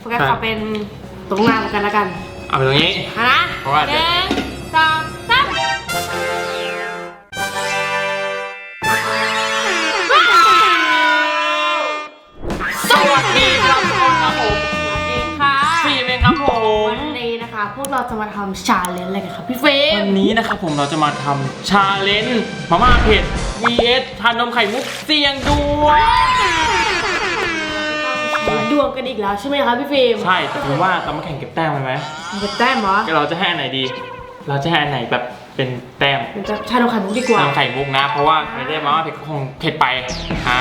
โฟกัสขอเป็นตรงหน้าเหมือนกันแล้วกันเอาไปตรงนี้ เอานะเพราะว่าหเดี๋ยว นึ่งสองสามสวัสดีครับทุกคนครับผมสวัสดีค่ะฟิล์มเองครับผมวันนี้นะคะ พวกเราจะมาทำชาเลนจ์อะไรกันครับพี่เฟรมวันนี้นะครับผมเราจะมาทำชาเลนจ์มาม่าเผ็ด vs ทานนมไข่มุกเสี่ยงดวงด วงกันอีกแล้วใช่ไหมคะพี่ฟิล์มใช่แต่ผมว่าเรามาแข่งเก็บแต้มกันไหมมันจะแต้มเหรอก็เราจะให้อันไหนดี เราจะให้อันไหนแบบเป็นแต้มมันจะชาดงไข่มุกดีกว่าทานมไข่มุกนะ เพราะว่าไม่ได้มาม่าเผ็ดก็คงเผ็ดไปอ่า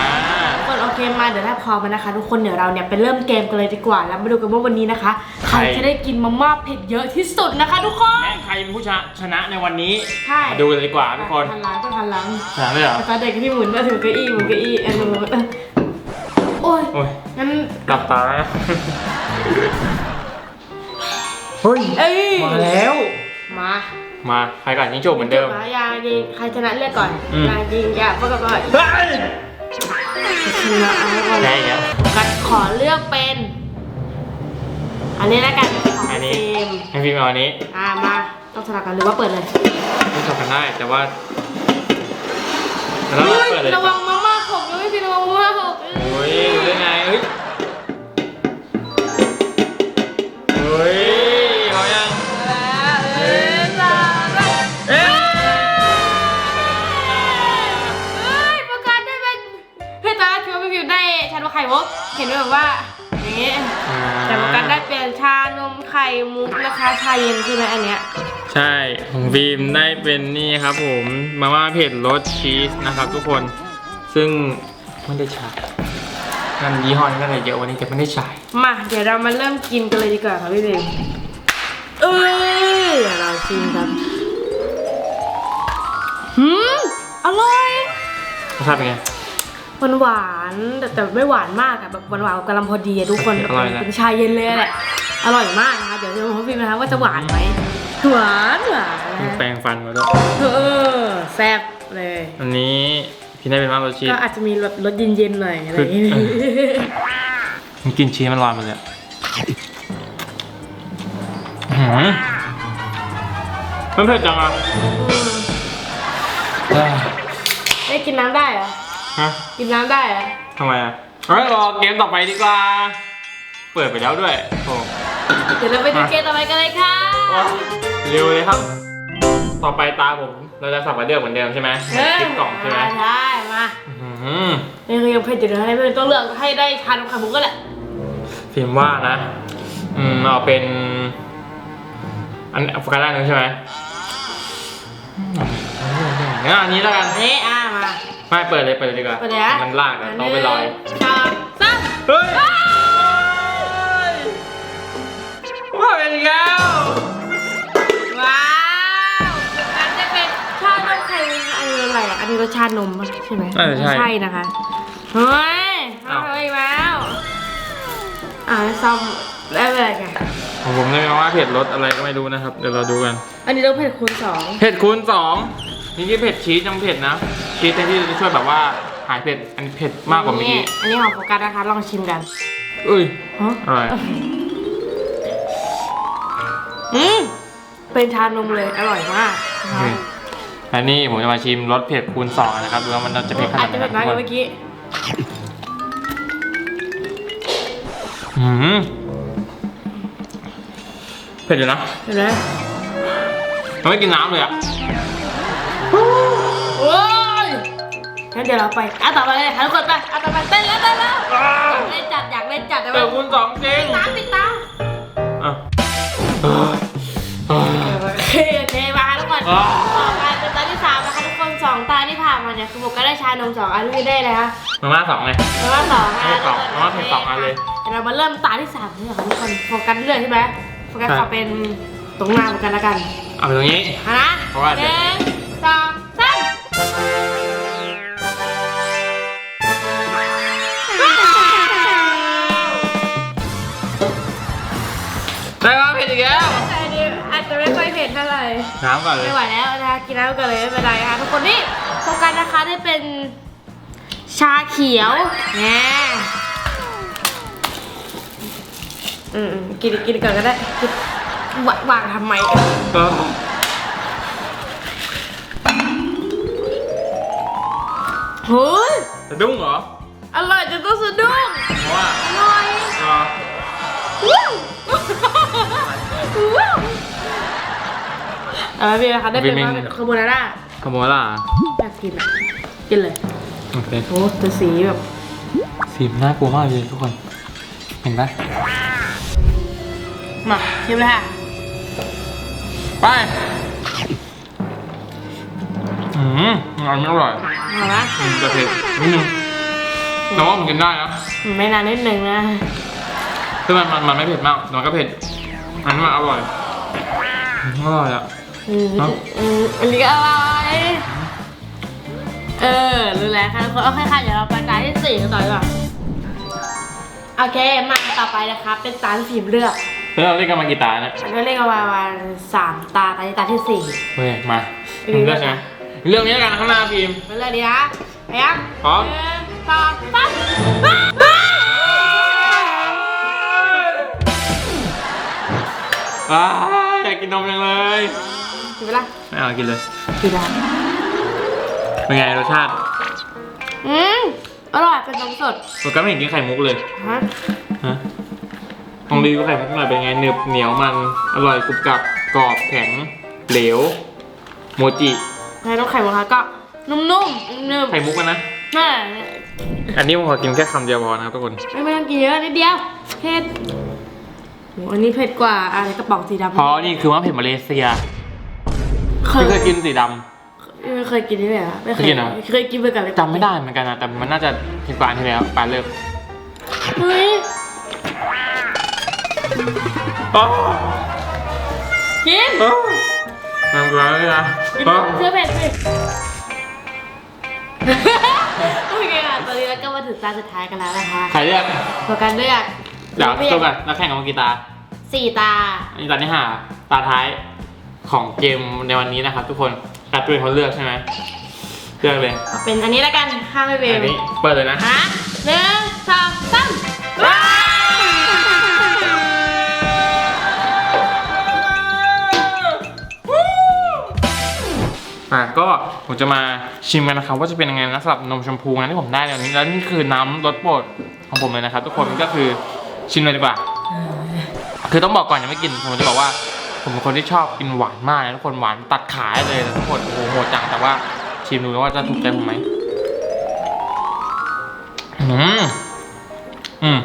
ทุกคนโอเคมาเดี๋ยวถ้าพร้อมแล้วนะคะ ทุกคนเดี๋ยวเราเนี่ยไปเริ่มเกมกันเลยดีกว่า แล้วมาดูกันว่าวันนี้นะคะใครจะได้กินมาม่าเผ็ดเยอะที่สุดนะคะ ทุกคนแม่ใครเป็นผู้ชนะชนะในวันนี้ใช่มาดูเลยดีกว่าทุกคนทันหลังก็ทันหลังชนะเลยเหรอตอนเด็กที่หมุนมาถึงเก้าอี้หมุนเก้าอี้อันนู้นโอ้ยโอ้ยงั้น หลับตา เฮ้ย เอ้ยมาแล้ว มามาใครก่อนยิงโจบเหมือนเดิม มายายิงใครชนะเลือกก่อนอืม ยายิงยาพวกก็เฮ้ยชนะเอาก่อนได้แล้ว กัดขอเลือกเป็น อันนี้แล้วกันของอันนี้ ฟิล์มให้พี่มาอันนี้อ่ามาต้องสลับกันหรือว่าเปิดเลยไม่จบกันได้แต่ว่าแล้วเราเฮ้ยเปิดเลยระวังมาม่าหกเลยพี่ระวังมาม่าหกโอ้ยดูได้ไงเฮ้ย เห็นไหมแบบว่าอย่างงี้แต่ประกาศได้เปลี่ยนชานมไข่มุกนะคะชาเย็นใช่ไหมอันเนี้ยใช่ของฟิล์มได้เป็นนี่ครับผมมาม่าเผ็ดรสชีสนะครับ ทุกคนซึ่งไม่ได้ใช้นั่นยี่ห้อนี้ก็เลยเยอะวันนี้แต่ไม่ได้ใช้มาเดี๋ยวเรามาเริ่มกินกันเลยดีกว่าค่ะพี่ฟิวเอ้ยเดี๋ยวเราชิมกันหืมอร่อยรสชาติเป็นไง หวานหวานๆแต่แต่ไม่หวานมากอะแบบหวานหวานๆกำลังพอดีอะทุกคนอร่อยนะ เป็นชาเย็นเลยแหละอร่อยมากนะคะเดี๋ยวจะมาพิมพ์นะคะว่าจะหวานไหมหวานหวานนะแปรงฟันมาด้วยเออแซ่บเลย อันนี้พี่ได้เป็นมากรสชีส ก็อาจจะมีรสรสเย็นๆหน่อยอะไรอย่างงี้ คือ มันกินชีสมันลอยมาเลยอะอื้อหือมันเผ็ดจังอะเอ้ยได้กินน้ำได้เหรอ ฮะกินน้ำได้เหรอทำไมอะเฮ้ยรอเกมต่อไปดีกว่า เปิดไปแล้วด้วยโอ้เดี๋ยวเราไปดูเกมต่อไปกันเลยค่ะเร็วเลยครับ ต่อไปตาผมเราจะสับกระเดือกเหมือนเดิมใช่ไหมเออคลิปกล่องใช่ไหมใช่มาอื้อหือนี่คือยังเผ็ดอยู่นะให้เพื่อนต้องเลือกให้ได้ทานไข่มุกก็แหละฟิล์มว่านะ อืมเอาเป็น อันโฟกัสได้านหนึงใช่ไหมอืมงั้นอันนี้แล้วกันอันนี้อะมา ไม่เปิดเลยเปิดเลยดีกว่าไปเลยนะมันลากอะต้องไปลอยหนึ่งสองสามเฮ้ยว่าเป็นอีกแล้วว้าวอันจะเป็นชานมไข่มุกอันนี้อะไรอะอันนี้รสชาตินมปะใช่ไหมน่าจะใช่ ใช่นะคะ เฮ้ยเอาอ้าวไปอีกแล้วอ่าซ่อมได้เลยไงของผมได้มาว่าเผ็ดรสอะไรก็ไม่รู้นะครับ เดี๋ยวเราดูกัน อันนี้ต้องเผ็ดคูณสองเผ็ดคูณสองนี่ที่เผ็ดชีสยังเผ็ดนะ ชีสที่จะช่วยแบบว่าหายเผ็ด อันนี้เผ็ดมากกว่าเมื่อกี้ อันนี้ของโฟกัสนะคะ ลองชิมกัน เอ้ยฮะอะไรอืมเป็นชานมเลยอร่อยมากนะคะอันนี้ผมจะมาชิมรสเผ็ดคูณสองนะครับดูว่ามันจะเผ็ดขนาอาดไหนจะเผ็ดน้อยกว่าเมื่อกี้ อืมเผ็ดอยู่นะเห็นไหม มันไม่กินน้ำเลยอะโอ้ย งั้นเดี๋ยวเราไปอะต่อไปเลยค่ะทุกคนไปอะต่อไปเต้นแล้วเต้นแล้วอยากเล่นจัดอยากเล่นจัดแต่เผ็ว่าดคูณสองจริงตาปิดตาอะเอ้ยเอ้ยโอเคโอเคมาค่ะทุกคนอ่า ต่อไปเป็นตาที่สามนะคะทุกคนสองตาที่ผ่านมาเนี่ยคือโฟกัสได้ชานมสองอันไม่ได้เลยค่ะมาม่าสองไง แล้วก็สองอันให้สองแล้วก็เผ็ดสองอันเลย เดี๋ยวเรามาเริ่มตาที่สามนี่ค่ะทุกคนโฟกัสเรื่อยใช่ไหมโฟกัสใช่ขอเป็นตรงหน้าเหมือนกันแล้วกัน เอาไปตรงนี้ เอานะเพราะว่าหเดี๋ยว นึ่งสอง ได้ว่าเผ็ดอีกแล้วแต่อันนี้อาจจะไม่ค่อยเผ็ดเท่าไหร่น้ำก่อนเลยไม่ไหวแล้วนะคะกินน้ำกันเลยไม่เป็นไรนะคะทุกคนนี่โฟกัสนะคะได้เป็นชาเขียวแง่อืมๆกินกินก่อนก็ได้กินวางวางทำไมเออเฮ้ยสะดุ้งเหรอ อร่อยจนต้องสะดุ้งเพราะว่าอร่อยเออ ว้าวว้าวเออพี่นะคะได้เป็นว่าคาโบนาร่าขโมยล่ะอยากกินอะกินเลยโอเคโอ้แต่สีแบบ สีมันน่ากลัวมากเลยทุกคน เห็นปะมาชิมเลยค่ะไปอืมอันนี้อร่อยเอาละอืมแต่เผ็ดนิดนึงแต่ว่ามันกินได้นะไม่นานนิดนึงนะคือมันมันมันไม่เผ็ดมากแต่มันก็เผ็ด อันนี้มันอร่อยอืมอร่อยอะ อืมเนอะอืมอันนี้ก็อร่อยเออ รู้แล้วค่ะทุกคนโอเคค่ะ เดี๋ยวเราไปจานที่สี่กันต่อดีกว่าโอเค มาต่อไปนะครับเป็นจานที่ฟิล์มเลือกแล้วเราเล่นกันมากี่ตาเนี่ยอันนี้เรียกว่าประมาณสามตาตาที่ตาที่สี่ เฮ้ยมาอืมมึงเลือกใช่ไหมเรื่องนี้แล้วกันข้างหน้าพิมพ์ไปเลยดีนะไปยังพร้อม หนึ่งสองสาม อ้าวอยากกินนมจังเลยกินไปละไม่เอากินเลยกินละเป็นไงรสชาติอืมอร่อยเป็นนมสดผมก็ไม่เห็นกินไข่มุกเลยฮะฮะลองรีวิวไข่มุกหน่อยเป็นไงหนึบเหนียวมันอร่อยกรุบกรับกรอบแข็งเหลวโมจิแล้วน้ำไข่มุกคะก็นุ่มๆนุ่มไข่มุกกันนะๆน่าอันนี้ผมขอกินแค่คำเดียวพอนะครับทุกคนไม่ไม่ต้องกินเยอะนิดเดียวเผ็ดโห อันนี้เผ็ดกว่าอะไรกระป๋องสีดำเพราะนี่คือว่าเผ็ดมาเลเซียเคไม่ยเคยกินสีดไม่เคยกินนี่เลยเหรอไม่เคเคยยกินเหรอ เคยกินไปกับอะไรำจำไม่ได้เหมือนกันนะแต่มันน่าจะเผ็ดกว่าอันที่แล้วปลาเลิกเฮ้ยอ๋อกินอ๋อน้ำกลือเลยนะกินอ๋อเชื่อเผ็ดสิโอเคค่ะตอนนี้เราก็มาถึงตาสุดท้ายกันแล้วนะคะ ใครเรียกโฟกัสเลือก เดี๋ยวตัวกันแล้วแข่งกับมังกีตาสี่ตา อันนี้ตาที่ห้าตาท้ายของเกมในวันนี้นะครับ ทุกคนการเป็นคนเลือกใช่ไหมเลือกเลยเอาเป็นอันนี้แล้วกันห้ามไม่เบอัลนนี้เปิดเลยนะฮะหนึ่งสองสามว้าวอะก็ผมจะมาชิมกันนะครับว่าจะเป็นยังไงนะสำหรับนมชมพูนะที่ผมได้ในวันนี้แล้วนี่คือน้ำรสโปรดของผมเลยนะครับทุกคนก็คือ ชิมเลยดีกว่า คือต้องบอกก่อนยังไม่กิน ผมจะบอกว่า ผมเป็นคนที่ชอบกินหวานมากนะทุกคนหวานตัดขาได้เลยนะทุกคนโอ้โหโหดจังแต่ว่าชิมดูว่าจะถูกใจผมไหมอืมอืม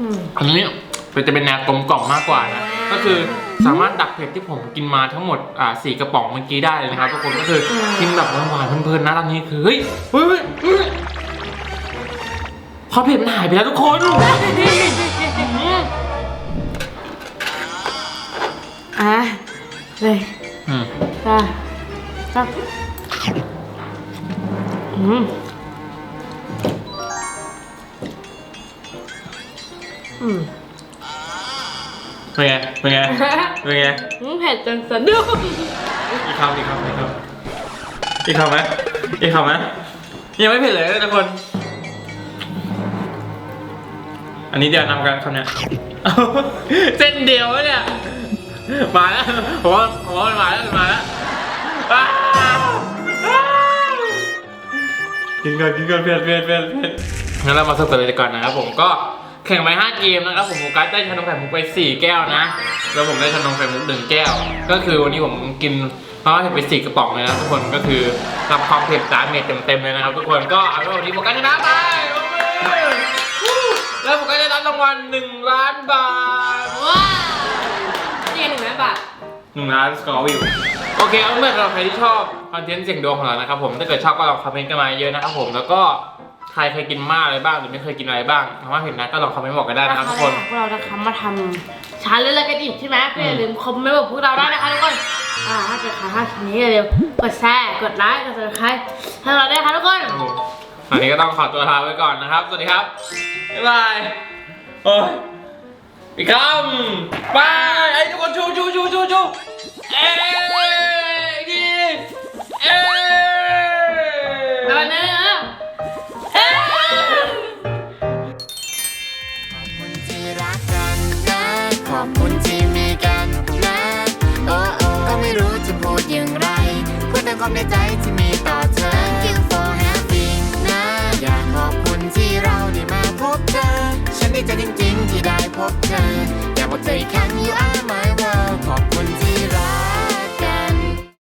อืมอันนี้เป็นจะเป็นแนวกลมกล่อมมากกว่านะ ก็คือสามารถดักเผ็ดที่ผมกินมาทั้งหมดอ่าสี่กระป๋องเมื่อกี้ได้เลยนะครับทุกคนก็คือกินแบบหวานๆเพลินๆนะตอนนี้คือเฮ้ยเฮ้ยเฮ้ยความเผ็ดมันหายไปแล้วทุกคน อะเลยอืมจ้าจ้าอืมอืมเป็นไง เป็นไง เป็นไง อืมเผ็ดจนสะดุ้งอีกคำอีกคำอีกคำอีกคำไหมอีกคำไหมยังไม่เผ็ดเลยทุกคน อันนี้เดี๋ยวนำกันคำเนี้ย เส้นเดียววะเนี่ย มาแล้วผมว่าผมว่ามันมาแล้วมันมาแล้วอ้าวอ้าวกินก่อนกินก่อนเพื่อนเพื่อนเพื่อนเพื่อนงั้นเรามาสรุปกันเลยดีก่อนนะครับผมก็แข่งไป5เกมนะครับผมโฟกัสได้ชานมไข่มุกไป 4 แก้วนะ แล้วผมได้ชานมไข่มุกหนึ่งแก้ว ก็คือวันนี้ผมกินเพราะว่าเห็นไปสี่กระป๋องเลยนะทุกคนก็คือรับความเผ็ดสามเม็ดเต็มๆเลยนะครับทุกคนก็เอาเป็นว่าวันนี้โฟกัสชนะไปโอเคแล้วผมก็ได้รับรางวัล1ล้านบาท ว้าวนี่หนึ่งร้อย บาท หนึ่งล้านสกอร์วิวโอเคเอาเมื่อสำหรับใครที่ชอบคอนเทนต์เสียงดวงของเรานะครับผมถ้าเกิดชอบก็ลองคอมเมนต์กันมาเยอะนะครับผมแล้วก็ใครเคยกินมากอะไรบ้างหรือไม่เคยกินอะไรบ้างถ้าเห็นนะก็ลองคอมเมนต์บอกกันได้นะครับทุกคน พวกเรานะคะมาทำชาเลนจ์อะไรกันอีกใช่ไหมก็อย่าลืมคอมเมนต์บอกพวกเราได้นะคะทุกคนอ่าถ้าเกิดใครพลาดคลิปนี้อย่าลืมกดแชร์กดไลค์กด subscribe ให้เราได้วยนะคะทุกคนครับผมอันนี้ก็ต้องขอตัวลาไปก่อนนะครับ สวัสดีครับ บ๊ายบาย โอ้ย อีกคำบายไอ้ทุกคนชูชูชูชูชูเอ้ยอีกทีเอ้ยแล้วนะเอ๊ะคนที่รักกันนะอบคุณที่มีกันนะ โอ้โอ้ก็ไม่รู้จะพูดอย่างไรพูดแต่ความในใจที่มี ใจจริง ๆ ที่ได้พบเธออยากพบเธออีกครั้งอยู่อ้า